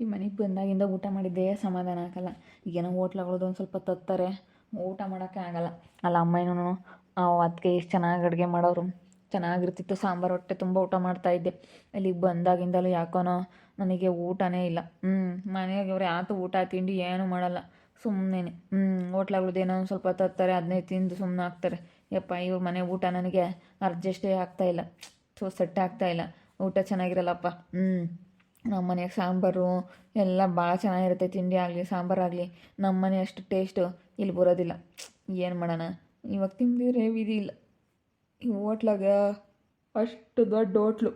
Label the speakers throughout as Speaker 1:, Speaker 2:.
Speaker 1: ಈ ಮನೆಗೆ ಬಂದಾಗಿಂದ ಊಟ ಮಾಡಿದ್ದೇ ಸಮಾಧಾನ ಆಗಲ್ಲ. ಈಗೇನೋ ಹೋಟ್ಲಗಳದ್ದು ಒಂದು ಸ್ವಲ್ಪ ತತ್ತಾರೆ. ಊಟ ಮಾಡೋಕ್ಕೆ ಆಗಲ್ಲ. ಅಲ್ಲ ಅಮ್ಮನೂ ಅದಕ್ಕೆ ಎಷ್ಟು ಚೆನ್ನಾಗಿ ಅಡುಗೆ ಮಾಡೋರು. ಚೆನ್ನಾಗಿರ್ತಿತ್ತು. ಸಾಂಬಾರು ಹೊಟ್ಟೆ ತುಂಬ ಊಟ ಮಾಡ್ತಾಯಿದ್ದೆ ಅಲ್ಲಿಗೆ ಬಂದಾಗಿಂದಲೂ ಯಾಕೋನೋ ನನಗೆ ಊಟನೇ ಇಲ್ಲ. ಹ್ಞೂ ಮನೆಗೆ ಅವ್ರು ಯಾತು ಊಟ, ತಿಂಡಿ ಏನೂ ಮಾಡಲ್ಲ. ಸುಮ್ಮನೆ ಹ್ಞೂ ಏನೋ ಒಂದು ಸ್ವಲ್ಪ ತತ್ತಾರೆ. ಅದನ್ನೇ ತಿಂದು ಸುಮ್ಮನೆ ಹಾಕ್ತಾರೆ. ಯಪ್ಪ, ಇವ್ರ ಮನೆ ಊಟ ನನಗೆ ಅಡ್ಜಸ್ಟೇ ಆಗ್ತಾಯಿಲ್ಲ ಸೊ ಸೆಟ್ ಆಗ್ತಾಯಿಲ್ಲ ಊಟ ಚೆನ್ನಾಗಿರಲ್ಲಪ್ಪ. ಹ್ಞೂ ನಮ್ಮ ಮನೆಯಾಗ ಸಾಂಬಾರು ಎಲ್ಲ ಭಾಳ ಚೆನ್ನಾಗಿರುತ್ತೆ, ತಿಂಡಿ ಆಗಲಿ ಸಾಂಬಾರಾಗಲಿ ನಮ್ಮ ಮನೆ ಅಷ್ಟು ಟೇಸ್ಟು ಇಲ್ಲಿ ಬರೋದಿಲ್ಲ. ಏನು ಮಾಡೋಣ? ಇವಾಗ ತಿಂದಿದ್ರೆ ವಿಧಿ ಇಲ್ಲ. ಈ ಹೋಟ್ಲಾಗ ಅಷ್ಟು ದೊಡ್ಡ ಹೋಟ್ಲು.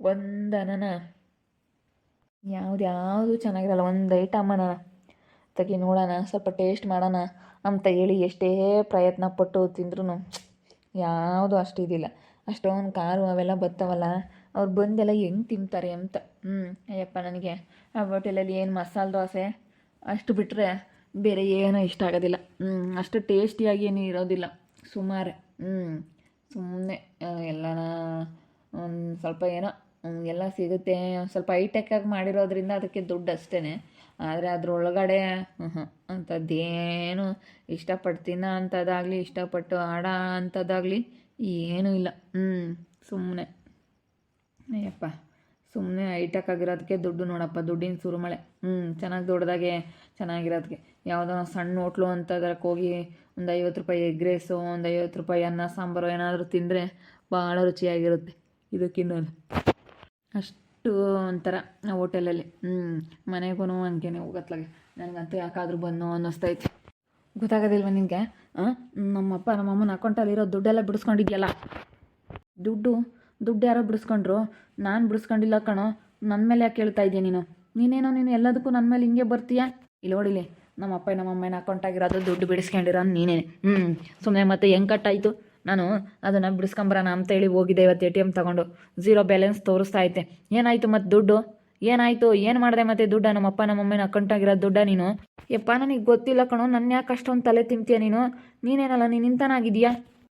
Speaker 1: ಒಂದನನ ಯಾವ್ದು ಯಾವುದು ಚೆನ್ನಾಗಿರಲ್ಲ, ಒಂದು ಐಟಮ್ ಐಟಮನ ತೆಗಿ ನೋಡೋಣ, ಸ್ವಲ್ಪ ಟೇಸ್ಟ್ ಮಾಡೋಣ ಅಂತ ಹೇಳಿ ಎಷ್ಟೇ ಪ್ರಯತ್ನ ಪಟ್ಟು ತಿಂದ್ರೂ ಯಾವುದು ಅಷ್ಟು ಇದಿಲ್ಲ. ಅಷ್ಟೊಂದು ಕಾರು ಅವೆಲ್ಲ ಬರ್ತಾವಲ್ಲ ಅವ್ರು ಬಂದೆಲ್ಲ ಹೆಂಗೆ ತಿಂತಾರೆ ಅಂತ. ಹ್ಞೂ ಅಯ್ಯಪ್ಪ ನನಗೆ. ಆ ಹೋಟೆಲಲ್ಲಿ ಏನು ಮಸಾಲೆ ದೋಸೆ, ಅಷ್ಟು ಬಿಟ್ಟರೆ ಬೇರೆ ಏನೂ ಇಷ್ಟ ಆಗೋದಿಲ್ಲ. ಹ್ಞೂ ಅಷ್ಟು ಟೇಸ್ಟಿಯಾಗಿ ಏನೂ ಇರೋದಿಲ್ಲ. ಸುಮಾರು. ಹ್ಞೂ ಸುಮ್ಮನೆ ಎಲ್ಲನ, ಒಂದು ಸ್ವಲ್ಪ ಏನೋ ಎಲ್ಲ ಸಿಗುತ್ತೆ. ಸ್ವಲ್ಪ ಹೈಟೆಕ್ಕಾಗಿ ಮಾಡಿರೋದ್ರಿಂದ ಅದಕ್ಕೆ ದುಡ್ಡು ಅಷ್ಟೇ ಆದರೆ ಅದರೊಳಗಡೆ ಹ್ಞೂ ಹ್ಞೂ ಅಂಥದ್ದೇನು ಇಷ್ಟಪಟ್ಟು ತಿನ್ನೋ ಅಂಥದ್ದಾಗಲಿ, ಇಷ್ಟಪಟ್ಟು ಆಡ ಅಂಥದ್ದಾಗಲಿ ಏನೂ ಇಲ್ಲ. ಹ್ಞೂ ಸುಮ್ಮನೆ ಅಯ್ಯಪ್ಪ ಸುಮ್ಮನೆ ಐಟಕ್ಕಾಗಿರೋದಕ್ಕೆ ದುಡ್ಡು ನೋಡಪ್ಪ, ದುಡ್ಡಿನ ಸುರುಮಳೆ. ಹ್ಞೂ ಚೆನ್ನಾಗಿ ದೊಡ್ಡದಾಗೆ ಚೆನ್ನಾಗಿರೋದಕ್ಕೆ ಯಾವುದೋ ಸಣ್ಣ ಹೋಟ್ಲು ಅಂತದಕ್ಕೆ ಹೋಗಿ ಒಂದು ಐವತ್ತು ರೂಪಾಯಿ ಎಗ್ ರೈಸು, ಒಂದು ಐವತ್ತು ರೂಪಾಯಿ ಅನ್ನ, ಸಾಂಬಾರು ಏನಾದರೂ ತಿಂದರೆ ಭಾಳ ರುಚಿಯಾಗಿರುತ್ತೆ ಇದಕ್ಕಿನ್ನೂ ಅಷ್ಟು ಒಂಥರ ಆ ಹೋಟೆಲಲ್ಲಿ. ಹ್ಞೂ ಮನೆಗೂ ಹಂಗೇನೆ ಹೋಗತ್ಲಾಗೆ. ನನಗಂತೂ ಯಾಕಾದರೂ ಬಂದು ಅನ್ನಿಸ್ತೈತಿ. ಗೊತ್ತಾಗೋದಿಲ್ವ ನಿನಗೆ? ನಮ್ಮಪ್ಪ ನಮ್ಮಮ್ಮನ ಅಕೌಂಟಲ್ಲಿರೋ ದುಡ್ಡೆಲ್ಲ ಬಿಡಿಸ್ಕೊಂಡಿದ್ಯಲ್ಲ? ದುಡ್ಡು ದುಡ್ಡು ಯಾರೋ ಬಿಡಿಸ್ಕೊಂಡ್ರು, ನಾನು ಬಿಡಿಸ್ಕೊಂಡಿಲ್ಲ ಕಣೋ ನನ್ನ ಮೇಲೆ ಯಾಕೆ ಕೇಳ್ತಾ ಇದೆಯಾ ನೀನು? ನೀನೇನೋ ನೀನು ಎಲ್ಲದಕ್ಕೂ ನನ್ನ ಮೇಲೆ ಹಿಂಗೆ ಬರ್ತೀಯಾ? ಇಲ್ಲಿ ನೋಡಿಲಿ ನಮ್ಮ ಅಪ್ಪ, ನಮ್ಮ ಅಮ್ಮನ ಅಕೌಂಟಾಗಿರೋದು ದುಡ್ಡು ಬಿಡಿಸ್ಕೊಂಡಿರೋ ನೀನೇ. ಹ್ಞೂ ಸುಮ್ಮನೆ ಮತ್ತೆ ಹೆಂಗೆ ಕಟ್ಟಾಯಿತು ನಾನು ಅದನ್ನು ಬಿಡಿಸ್ಕೊಂಬರೋಣ ಅಂತ ಹೇಳಿ ಹೋಗಿದ್ದೆ ಇವತ್ತು ಎ ಟಿ ಎಂ ತೊಗೊಂಡು. ಝೀರೋ ಬ್ಯಾಲೆನ್ಸ್ ತೋರಿಸ್ತಾ ಐತೆ ಏನಾಯಿತು ಮತ್ತು ದುಡ್ಡು? ಏನಾಯಿತು? ಏನು ಮಾಡಿದೆ ಮತ್ತೆ ದುಡ್ಡ? ನಮ್ಮಪ್ಪ ನಮ್ಮಮ್ಮನ ಅಕೌಂಟಾಗಿರೋ ದುಡ್ಡ ನೀನು? ಯಪ್ಪ, ನನಗೆ ಗೊತ್ತಿಲ್ಲ ಕಣೋ ನನ್ನ ಯಾಕೆ ಅಷ್ಟೊಂದು ತಲೆ ತಿಂತೀಯ ನೀನು? ನೀನೇನಲ್ಲ, ನೀನು ಇಂತನಾಗಿದೆಯಾ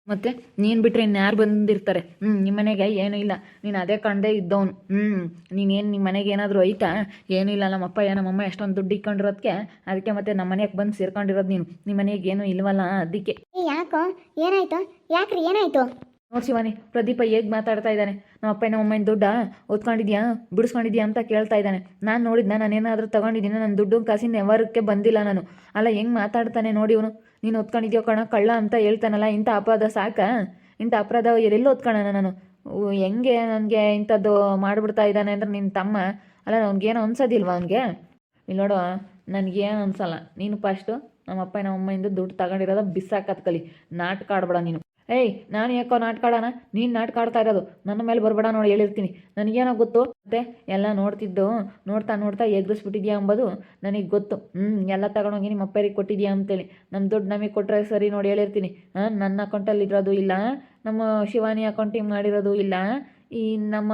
Speaker 1: ಮತ್ತೆ ನೀನು ಬಿಟ್ಟರೆ ಇನ್ಯಾರು ಬಂದಿರ್ತಾರೆ? ಹ್ಞೂ ನಿಮ್ಮ ಮನೆಗೆ ಏನೂ ಇಲ್ಲ. ನೀನು ಅದೇ ಕಂಡೇ ಇದ್ದವನು. ಹ್ಞೂ ನೀನೇನು ನಿಮ್ಮ ಮನೆಗೆ ಏನಾದರೂ ಐತಾ? ಏನೂ ಇಲ್ಲ ನಮ್ಮಪ್ಪ ನಮ್ಮಮ್ಮ ಎಷ್ಟೊಂದು ದುಡ್ಡು ಇಕ್ಕೊಂಡಿರೋದಕ್ಕೆ ಅದಕ್ಕೆ ಮತ್ತೆ ನಮ್ಮ ಮನೆಗೆ ಬಂದು ಸೇರ್ಕೊಂಡಿರೋದು ನೀನು. ನಿಮ್ಮ ಮನೆಗೆ ಏನೂ ಇಲ್ವಲ್ಲ ಅದಕ್ಕೆ.
Speaker 2: ಏ ಯಾಕೋ? ಏನಾಯ್ತು? ಯಾಕ್ರಿ ಏನಾಯ್ತು?
Speaker 1: ನೋಡಿ ಶಿವಾನಿ ಪ್ರದೀಪ ಹೇಗ್ ಮಾತಾಡ್ತಾ ಇದ್ದಾನೆ? ನಮ್ಮ ಅಪ್ಪ ನಮ್ಮ ಅಮ್ಮನ ದುಡ್ಡ? ಓದ್ಕೊಂಡಿದ್ಯಾ? ಬಿಡಿಸ್ಕೊಂಡಿದ್ಯಾ ಅಂತ ಕೇಳ್ತಾ ಇದ್ದಾನೆ. ನಾನು ನೋಡಿದ್ನ ನಾನೇನಾದರೂ ತಗೊಂಡಿದ್ದೀನಿ? ನನ್ನ ದುಡ್ಡು ಕಾಸಿನ ವ್ಯವಹಾರಕ್ಕೆ ಬಂದಿಲ್ಲ ನಾನು. ಅಲ್ಲ ಹೆಂಗ್ ಮಾತಾಡ್ತಾನೆ ನೋಡಿ ಇವನು. ನೀನು ಓದ್ಕೊಂಡಿದ್ಯೋ ಕಣ, ಕಳ್ಳ ಅಂತ ಹೇಳ್ತಾನಲ್ಲ, ಇಂಥ ಅಪರಾಧ ಸಾಕ? ಇಂಥ ಅಪರಾಧ ಎಲ್ಲೆಲ್ಲಿ ಓದ್ಕೊಳ್ಳೋಣ ನಾನು? ಹೆಂಗೆ ನನಗೆ ಇಂಥದ್ದು ಮಾಡಿಬಿಡ್ತಾ ಇದ್ದಾನೆ ಅಂದ್ರೆ ನಿನ್ನ ತಮ್ಮ? ಅಲ್ಲ, ನನಗೇನು ಅನ್ಸೋದಿಲ್ವ ಅವನಿಗೆ? ಇಲ್ಲಿ ನೋಡು, ನನಗೇನು ಅನ್ಸಲ್ಲ. ನೀನು ಫಸ್ಟು ನಮ್ಮ ಅಪ್ಪ ನಮ್ಮ ಅಮ್ಮಯಿಂದ ದುಡ್ಡು ತಗೊಂಡಿರೋದ ಬಿಸಾಕತ್ಕಲಿ ನಾಟಕ ಆಡ್ಬೇಡ ನೀನು. ಏಯ್, ನಾನು ಯಾಕೋ ನಾಟಕ ಆಡೋಣ ನೀನು ನಾಟಕ ಆಡ್ತಾ ಇರೋದು. ನನ್ನ ಮೇಲೆ ಬರಬೇಡ ನೋಡಿ ಹೇಳಿರ್ತೀನಿ. ನನಗೇನೋ ಗೊತ್ತು? ಮತ್ತೆ ಎಲ್ಲ ನೋಡ್ತಿದ್ದು, ನೋಡ್ತಾ ನೋಡ್ತಾ ಎಗ್ರಿಸ್ಬಿಟ್ಟಿದ್ಯಾ ಅಂಬೋದು ನನಗೆ ಗೊತ್ತು. ಹ್ಞೂ ಎಲ್ಲ ತಗೊಂಡೋಗಿ ನಿಮ್ಮ ಅಪ್ಪರಿಗೆ ಕೊಟ್ಟಿದ್ಯಾ ಅಂತೇಳಿ. ನಮ್ಮ ದುಡ್ಡು ನಮಗೆ ಕೊಟ್ಟರೆ ಸರಿ ನೋಡಿ ಹೇಳಿರ್ತೀನಿ. ಹಾಂ, ನನ್ನ ಅಕೌಂಟಲ್ಲಿ ಇರೋದು ಇಲ್ಲ. ನಮ್ಮ ಶಿವಾನಿ ಅಕೌಂಟಿಗೆ ಮಾಡಿರೋದು ಇಲ್ಲ. ಈ ನಮ್ಮ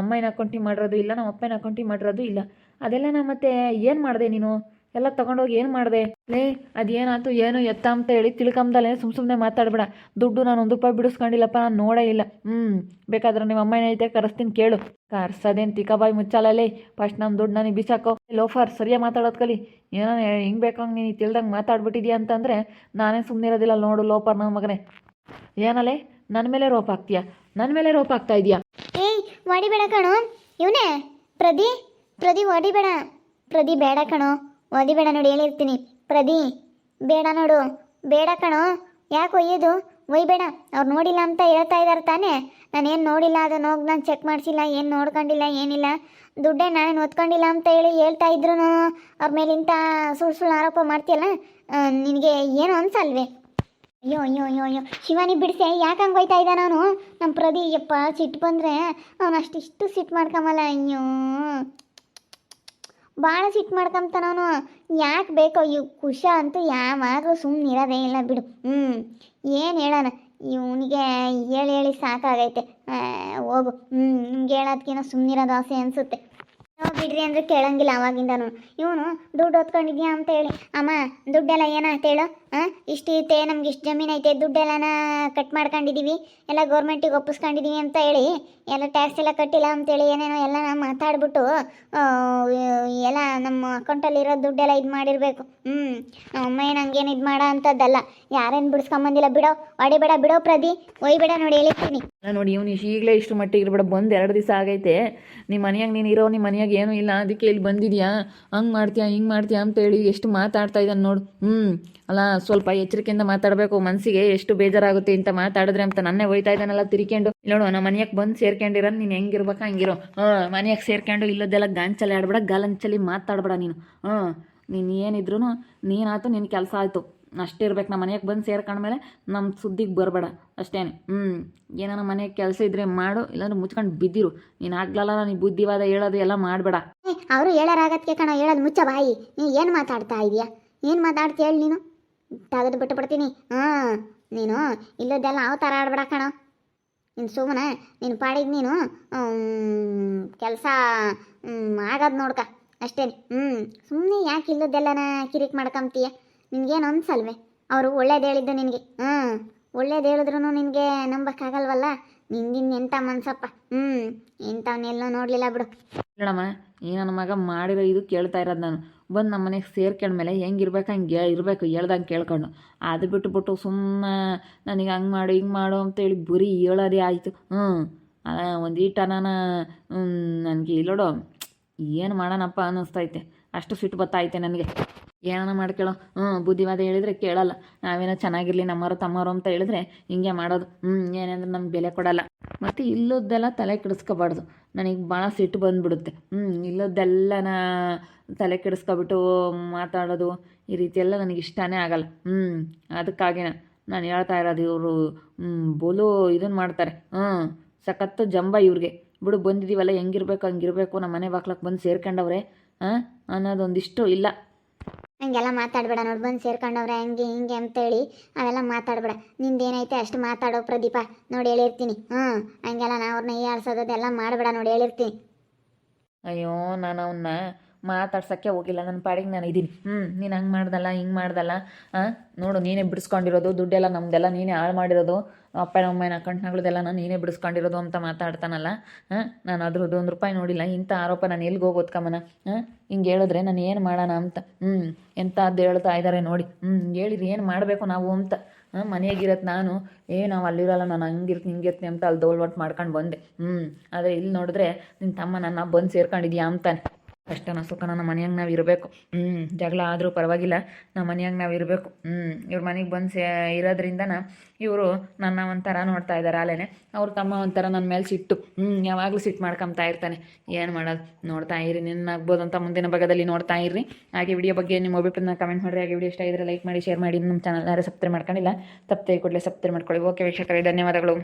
Speaker 1: ಅಮ್ಮನ ಅಕೌಂಟಿಗೆ ಮಾಡಿರೋದು ಇಲ್ಲ. ನಮ್ಮ ಅಪ್ಪನ ಅಕೌಂಟಿಗೆ ಮಾಡಿರೋದು ಇಲ್ಲ. ಅದೆಲ್ಲ ನಾ ಮತ್ತೆ ಏನು ಮಾಡಿದೆ ನೀನು? ಎಲ್ಲ ತಗೊಂಡೋಗಿ ಏನು ಮಾಡಿದೆ? ಲೇ, ಅದೇನಾಯ್ತು, ಏನು ಎತ್ತ ಅಂತ ಹೇಳಿ ತಿಳ್ಕೊಂಬದಲ್ಲೇ ಸುಮ್ಮ ಸುಮ್ಮನೆ ಮಾತಾಡ್ಬೇಡ. ದುಡ್ಡು ನಾನು ಒಂದು ರೂಪಾಯಿ ಬಿಡಿಸ್ಕೊಂಡಿಲ್ಲಪ್ಪ, ನಾನು ನೋಡೇ ಇಲ್ಲ. ಹ್ಞೂ ಬೇಕಾದ್ರೆ ನಿಮ್ಮ ಅಮ್ಮ ಏನೈತೆ ಕರೆಸ್ತೀನಿ ಕೇಳು. ಕರ್ಸದೇನು ತಿಕ್ಕಬಾಯಿ ಮುಚ್ಚಾಲಲ್ಲೇ ಫಸ್ಟ್ ನಮ್ಮ ದುಡ್ಡು ನನಗೆ ಬಿಸಾಕೋ. ಲೋಫರ್, ಸರಿಯಾಗಿ ಮಾತಾಡೋದು ಕಲಿ. ಏನೋ ಹಿಂಗೆ ಬೇಕಂಗೆ ನೀನು ತಿಳ್ದಂಗೆ ಮಾತಾಡ್ಬಿಟ್ಟಿದ್ಯಾ ಅಂತಂದರೆ ನಾನೇ ಸುಮ್ಮನೆ ಇರೋದಿಲ್ಲ ನೋಡು ಲೋಫರ್ ನನ್ನ ಮಗನೇ. ಏನಲ್ಲೇ ನನ್ನ ಮೇಲೆ ರೋಪ ಹಾಕ್ತೀಯಾ? ನನ್ನ ಮೇಲೆ ರೋಪ ಹಾಕ್ತಾ ಇದೆಯಾ?
Speaker 2: ಏಯ್ ಮಾಡಿಬೇಡ ಕಣೋ. ಇವನೇ ಪ್ರದಿ ಪ್ರದಿ ಮಾಡಿಬೇಡ ಪ್ರದಿ ಬೇಡ ಕಣೋ. ಹೊಡಿಬೇಡ ನೋಡಿ, ಹೇಳಿರ್ತೀನಿ. ಪ್ರದಿ, ಬೇಡ ನೋಡು. ಬೇಡ ಕಣೋ. ಯಾಕೆ ಒಯ್ಯೋದು? ಒಯ್ಬೇಡ. ಅವ್ರು ನೋಡಿಲ್ಲ ಅಂತ ಹೇಳ್ತಾ ಇದ್ದಾರೆ ತಾನೇ. ನಾನೇನು ನೋಡಿಲ್ಲ, ಅದನ್ನು ಹೋಗಿ ನಾನು ಚೆಕ್ ಮಾಡಿಸಿಲ್ಲ, ಏನು ನೋಡ್ಕೊಂಡಿಲ್ಲ, ಏನಿಲ್ಲ. ದುಡ್ಡೇ ನಾನೇನು ಓದ್ಕೊಂಡಿಲ್ಲ ಅಂತ ಹೇಳಿ ಹೇಳ್ತಾ ಇದ್ರು ಅವ್ರ ಮೇಲೆ ಇಂಥ ಸುಳ್ಳು ಸುಳ್ಳು ಆರೋಪ ಮಾಡ್ತೀಯಲ್ಲ? ನಿನಗೆ ಏನು ಅನ್ಸಲ್ವೇ? ಅಯ್ಯೋ ಅಯ್ಯೋ ಅಯ್ಯೋ ಅಯ್ಯೋ. ಶಿವಾನಿ ಬಿಡಿಸೆ, ಯಾಕೆ ಹಂಗೆ ಹೋಯ್ತಾ ಇದ್ದಾನ ನಾನು ನಮ್ಮ ಪ್ರದಿ, ಯಪ್ಪ, ಸಿಟ್ಟು ಬಂದರೆ ಅವನು ಅಷ್ಟಿಷ್ಟು ಸಿಟ್ಟು ಮಾಡ್ಕೊಂಬಲ್ಲ, ಅಯ್ಯೋ. ಭಾಳ ಸಿಟ್ಟು ಮಾಡ್ಕೊಂತಾನವನು ಯಾಕೆ ಬೇಕೋ ಇವ್ ಕುಶ ಅಂತೂ ಯಾವಾಗಲೂ ಸುಮ್ಮನೆ ಇರೋದೇ ಇಲ್ಲ ಬಿಡು. ಹ್ಞೂ ಏನು ಹೇಳೋಣ? ಇವನಿಗೆ ಹೇಳಿ ಹೇಳಿ ಸಾಕಾಗೈತೆ. ಹೋಗು. ಹ್ಞೂ ನಿಮ್ಗೆ ಹೇಳೋದ್ಕಿಂತ ಸುಮ್ಮನಿರೋದು ಆಸೆ ಅನಿಸುತ್ತೆ. ಅಂದ್ರೆ ಕೇಳಂಗಿಲ್ಲ ಅವಾಗಿಂದನು. ಇವನು ದುಡ್ಡು ಹೊತ್ಕೊಂಡಿದ್ಯಾ ಅಂತ ಹೇಳಿ ಅಮ್ಮ ದುಡ್ಡೆಲ್ಲ ಏನ ಹೇಳು? ಹಾಂ ಇಷ್ಟು ಐತೆ ನಮ್ಗೆ ಇಷ್ಟು ಜಮೀನು ಐತೆ ದುಡ್ಡೆಲ್ಲನ ಕಟ್ ಮಾಡ್ಕೊಂಡಿದ್ದೀವಿ ಎಲ್ಲ ಗೌರ್ಮೆಂಟಿಗೆ ಒಪ್ಪಿಸ್ಕೊಂಡಿದ್ದೀವಿ ಅಂತ ಹೇಳಿ ಎಲ್ಲ ಟ್ಯಾಕ್ಸ್ ಎಲ್ಲ ಕಟ್ಟಿಲ್ಲ ಅಂತೇಳಿ ಏನೇನೋ ಎಲ್ಲ ಮಾತಾಡ್ಬಿಟ್ಟು ಆ, ಎಲ್ಲ ನಮ್ಮ ಅಕೌಂಟಲ್ಲಿರೋ ದುಡ್ಡೆಲ್ಲ ಇದು ಮಾಡಿರಬೇಕು. ಹ್ಞೂ ಅಮ್ಮ ಏನು ಹಂಗೇನು ಇದು ಮಾಡೋ ಅಂಥದ್ದಲ್ಲ ಯಾರೇನು ಬಿಡಿಸ್ಕೊಂಬಂದಿಲ್ಲ ಬಿಡೋ ಹೊಡಿಬೇಡ ಬಿಡೋ ಪ್ರದಿ ಒಯ್ಬೇಡ ನೋಡಿ ಹೇಳಿರ್ತೀನಿ.
Speaker 1: ನೋಡಿ ಇವ್ನು ಈಗಲೇ ಇಷ್ಟು ಮಟ್ಟಿಗೆ ಇರ್ಬೇಡ ಬಂದು ಎರಡು ದಿವಸ ಆಗೈತೆ. ನಿಮ್ಮ ಮನೆಯಾಗ ನೀನು ಇರೋ ನಿಮ್ಮ ಮನೆಯಾಗ ಏನೂ ಇಲ್ಲ, ಅದಕ್ಕೆ ಇಲ್ಲಿ ಬಂದಿದ್ಯಾ? ಹಂಗೆ ಮಾಡ್ತೀಯಾ, ಹಿಂಗೆ ಮಾಡ್ತೀಯಾ ಅಂತೇಳಿ ಎಷ್ಟು ಮಾತಾಡ್ತಾ ಇದ್ದಾನೆ ನೋಡು. ಹ್ಞೂ ಅಲ್ಲ, ಸ್ವಲ್ಪ ಎಚ್ಚರಿಕೆಯಿಂದ ಮಾತಾಡಬೇಕು ಮನಸ್ಸಿಗೆ ಎಷ್ಟು ಬೇಜಾರಾಗುತ್ತೆ ಅಂತ ಮಾತಾಡಿದ್ರೆ ಅಂತ ನನ್ನೇ ಹೋಯ್ತಾ ಇದ್ದಾನಲ್ಲ ತಿರ್ಕೊಂಡು. ನೋಡು, ನಮ್ಮ ಮನೆಯಕ್ಕೆ ಬಂದು ಸೇರ್ಕೊಂಡಿರೋ ನೀನು ಹೆಂಗಿರ್ಬೇಕು ಹಂಗಿರೋ. ಹಾಂ ಮನೆಯಾಗ ಸೇರ್ಕೊಂಡು ಇಲ್ಲದೆಲ್ಲ ಗಾಂಚಲಿ ಆಡ್ಬೇಡ ಗಾಲಂಚಲಿ ಮಾತಾಡ್ಬೇಡ ನೀನು. ಹಾಂ, ನೀನು ಏನಿದ್ರು ನೀನಾಯ್ತು ನಿನ್ನ ಕೆಲಸ ಆಯಿತು. ಅಷ್ಟೇ ಇರ್ಬೇಕು, ನಮ್ಮ ಮನೆಗೆ ಬಂದು ಸೇರ್ಕೊಂಡ್ಮೇಲೆ ನಮ್ಮ ಸುದ್ದಿಗೆ ಬರಬೇಡ, ಅಷ್ಟೇ ಹ್ಞೂ ಏನಾರ ಮನೆಗೆ ಕೆಲಸ ಇದ್ರೆ ಮಾಡು, ಇಲ್ಲಾಂದ್ರೆ ಮುಚ್ಕೊಂಡು ಬಿದ್ದಿರು. ನೀನು ಆಗ್ಲಲ್ಲ ನನಗೆ ಬುದ್ಧಿವಾದ ಹೇಳೋದು ಎಲ್ಲ ಮಾಡಬೇಡ.
Speaker 2: ಅವರು ಹೇಳೋರಾಗತ್ತೆ ಕಣ, ಹೇಳೋದು ಮುಚ್ಚ ಬಾಯಿ. ನೀ ಏನು ಮಾತಾಡ್ತಾ ಇದೀಯಾ? ಏನು ಮಾತಾಡ್ತೀಯ ಹೇಳಿ ನೀನು? ತೆಗೆದು ಬಿಟ್ಟು ಬಿಡ್ತೀನಿ. ಹಾಂ, ನೀನು ಇಲ್ಲದೆಲ್ಲ ಯಾವ ಥರ ಆಡ್ಬೇಡ ಕಣ. ನೀನು ಸುಮ್ಮನೆ ನೀನು ಪಾಡಿಗೆ ನೀನು ಕೆಲಸ ಆಗೋದು ನೋಡ್ಕ. ಅಷ್ಟೇ ಹ್ಞೂ ಸುಮ್ಮನೆ ಯಾಕೆ ಇಲ್ಲದೆಲ್ಲನ ಕಿರಿಕ್ ಮಾಡ್ಕೊಂತೀಯ ನಿನಗೇನು ಅನ್ಸಲ್ವೆ ಅವರು ಒಳ್ಳೇದು ಹೇಳಿದ್ದು ನಿನಗೆ. ಹ್ಞೂ ಒಳ್ಳೇದು ಹೇಳಿದ್ರು ನಿನಗೆ ನಂಬಕ್ಕಾಗಲ್ವಲ್ಲ? ನಿಂದಿನ ಎಂತ ಮನ್ಸಪ್ಪ? ಹ್ಞೂ ಇಂಥವನ್ನೆಲ್ಲೋ ನೋಡಲಿಲ್ಲ ಬಿಡು.
Speaker 1: ಹೇಳಮ್ಮ ಈ ನನ್ನ ಮಗ ಮಾಡಿರೋ ಇದು ಕೇಳ್ತಾ ಇರೋದು ನಾನು. ಬಂದು ನಮ್ಮ ಮನೆಗೆ ಸೇರ್ಕೊಂಡ್ಮೇಲೆ ಹೆಂಗಿರ್ಬೇಕು ಹಂಗೆ ಇರಬೇಕು ಹೇಳ್ದಂಗೆ ಕೇಳ್ಕೊಂಡು. ಅದು ಬಿಟ್ಟುಬಿಟ್ಟು ಸುಮ್ಮನೆ ನನಗೆ ಹಂಗೆ ಮಾಡು, ಹಿಂಗೆ ಮಾಡು ಅಂತೇಳಿ ಬರೀ ಹೇಳೋದೇ ಆಯಿತು. ಹ್ಞೂ ಅಲ್ಲ, ಒಂದು ನಾನು ನನಗೆ ಇಲ್ಲೋಡು, ಏನು ಮಾಡೋಣಪ್ಪ ಅನ್ನಿಸ್ತೈತೆ. ಅಷ್ಟು ಸಿಟ್ಟು ಬತ್ತೈತೆ ನನಗೆ. ಏನಾನ ಮಾಡ್ಕೊಳ್ಳೋ ಹ್ಞೂ ಬುದ್ಧಿವಾದ ಹೇಳಿದ್ರೆ ಕೇಳಲ್ಲ. ನಾವೇನೋ ಚೆನ್ನಾಗಿರಲಿ, ನಮ್ಮವರು ತಮ್ಮವರು ಅಂತ ಹೇಳಿದ್ರೆ ಹಿಂಗೆ ಮಾಡೋದು. ಹ್ಞೂ ಏನಂದ್ರೆ ನಮ್ಗೆ ಬೆಲೆ ಕೊಡಲ್ಲ. ಮತ್ತು ಇಲ್ಲದ್ದೆಲ್ಲ ತಲೆ ಕೆಡಿಸ್ಕೋಬಾರ್ದು. ನನಗೆ ಭಾಳ ಸಿಟ್ಟು ಬಂದುಬಿಡುತ್ತೆ. ಹ್ಞೂ ಇಲ್ಲದ್ದೆಲ್ಲನ ತಲೆ ಕೆಡಿಸ್ಕೊಬಿಟ್ಟು ಮಾತಾಡೋದು, ಈ ರೀತಿ ಎಲ್ಲ ನನಗೆ ಇಷ್ಟನೇ ಆಗಲ್ಲ. ಹ್ಞೂ ಅದಕ್ಕಾಗಿನ ನಾನು ಹೇಳ್ತಾ ಇರೋದು ಇವರು ಬೋಲು ಇದನ್ನು ಮಾಡ್ತಾರೆ. ಹ್ಞೂ ಸಖತ್ತು ಜಂಬ ಇವ್ರಿಗೆ. ಬಿಡು ಬಂದಿದ್ದೀವಲ್ಲ ಹೆಂಗಿರ್ಬೇಕು, ಹಂಗಿರ್ಬೇಕು ನಮ್ಮ ಮನೆ ಬಾಕ್ಲಕ್ಕೆ ಬಂದು ಸೇರ್ಕೊಂಡವ್ರೆ, ಹಾಂ, ಅನ್ನೋದೊಂದಿಷ್ಟು ಇಲ್ಲ.
Speaker 2: ಹಂಗೆಲ್ಲ ಮಾತಾಡಬೇಡ ನೋಡಿ. ಬಂದು ಸೇರ್ಕೊಂಡವ್ರೆ, ಹಂಗೆ ಹಿಂಗೆ ಅಂತೇಳಿ ಅವೆಲ್ಲ ಮಾತಾಡಬೇಡ. ನಿಂದೇನೈತೆ ಅಷ್ಟು ಮಾತಾಡೋ ಪ್ರದೀಪ? ನೋಡಿ ಹೇಳಿರ್ತೀನಿ. ಹ್ಞೂ ಹಂಗೆಲ್ಲ ನಾ ಅವ್ರನ್ನ ಹೀಯಾಳ್ಸೋದೆಲ್ಲ ಮಾಡಬೇಡ ನೋಡಿ ಹೇಳಿರ್ತೀನಿ.
Speaker 1: ಅಯ್ಯೋ, ನಾನು ಅವನ್ನ ಮಾತಾಡ್ಸೋಕ್ಕೆ ಹೋಗಿಲ್ಲ. ನನ್ನ ಪಾಡಿಗೆ ನಾನು ಇದ್ದೀನಿ ಹ್ಞೂ ನೀನು ಹಂಗೆ ಮಾಡ್ದಲ್ಲ, ಹಿಂಗೆ ಮಾಡ್ದಲ್ಲ ಹಾಂ ನೋಡು, ನೀನೇ ಬಿಡಿಸ್ಕೊಂಡಿರೋದು, ದುಡ್ಡೆಲ್ಲ ನಮ್ಮದೆಲ್ಲ ನೀನೇ ಹಾಳು ಮಾಡಿರೋದು. ಅಪ್ಪ ಅಮ್ಮನ ಅಕೌಂಟ್ನಾಗಳದೆಲ್ಲ ನಾನು ನೀನೇ ಬಿಡಿಸ್ಕೊಂಡಿರೋದು ಅಂತ ಮಾತಾಡ್ತಾನಲ್ಲ ಹಾಂ ನಾನು ಅದ್ರದ್ದು ಒಂದು ರೂಪಾಯಿ ನೋಡಿಲ್ಲ. ಇಂಥ ಆರೋಪ ನಾನು ಎಲ್ಲಿಗೆ ಹೋಗೋದು ಕಮ್ಮನ ಹಾಂ ಹಿಂಗೆ ಹೇಳಿದ್ರೆ ನಾನು ಏನು ಮಾಡೋಣ ಅಂತ ಹ್ಞೂ ಎಂಥದ್ದು ಹೇಳ್ತಾ ಇದ್ದಾರೆ ನೋಡಿ. ಹ್ಞೂ ಹೇಳಿರಿ ಏನು ಮಾಡಬೇಕು ನಾವು ಅಂತ ಹಾಂ ಮನೆಯಾಗಿರತ್ತೆ ನಾನು, ಏ, ನಾವು ಅಲ್ಲಿರಲ್ಲ, ನಾನು ಹಂಗಿರ್ತೀನಿ ಹಿಂಗಿರ್ತೀನಿ ಅಂತ ಅಲ್ಲಿ ದೋಲ್ವಟ್ ಮಾಡ್ಕೊಂಡು ಬಂದೆ. ಹ್ಞೂ ಆದರೆ ಇಲ್ಲಿ ನೋಡಿದ್ರೆ ನಿನ್ನ ತಮ್ಮ ನನ್ನ ಬಂದು ಸೇರ್ಕೊಂಡಿದ್ಯಾ ಅಂತಾನೆ. ಕಷ್ಟನ ಸುಖನ ನಮ್ಮ ಮನೆಯಾಗೆ ನಾವು ಇರಬೇಕು. ಹ್ಞೂ ಜಗಳ ಆದರೂ ಪರವಾಗಿಲ್ಲ ನಮ್ಮ ಮನೆಯಾಗೆ ನಾವು ಇರಬೇಕು. ಹ್ಞೂ ಇವ್ರ ಮನೆಗೆ ಬಂದು ಸೇ, ಇರೋದ್ರಿಂದನ ಇವರು ನನ್ನ ಒಂಥರ ನೋಡ್ತಾ ಇದ್ದಾರೆ ಆಲೇನೆ. ಅವ್ರ ತಮ್ಮ ಒಂಥರ ನನ್ನ ಮೇಲೆ ಸಿಟ್ಟು. ಹ್ಞೂ ಯಾವಾಗಲೂ ಸಿಟ್ಟು ಮಾಡ್ಕೊಂಬ್ತಾ ಇರ್ತಾನೆ. ಏನು ಮಾಡೋದು? ನೋಡ್ತಾ ಇರಿ ನಿನ್ನ ಆಗ್ಬೋದು ಅಂತ ಮುಂದಿನ ಭಾಗದಲ್ಲಿ ನೋಡ್ತಾ ಇರ್ರಿ. ಹಾಗೆ ವಿಡಿಯೋ ಬಗ್ಗೆ ನಿಮ್ಮ ಅಭಿಪ್ರಾಯನ ಕಮೆಂಟ್ ಮಾಡಿರಿ. ಹಾಗೆ ವಿಡಿಯೋ ಇಷ್ಟ ಇದ್ದರೆ ಲೈಕ್ ಮಾಡಿ ಶೇರ್ ಮಾಡಿ. ನಮ್ಮ ಚಾನಲ್ ಯಾರು ಸಬ್ಸ್ಕ್ರೈಬ್ ಮಾಡ್ಕೊಂಡಿಲ್ಲ ತಪ್ಪದೆ ಕೂಡಲೇ ಸಬ್ಸ್ಕ್ರೈಬ್ ಮಾಡ್ಕೊಳ್ಳಿ. ಓಕೆ ವೀಕ್ಷಕರೇ, ಧನ್ಯವಾದಗಳು.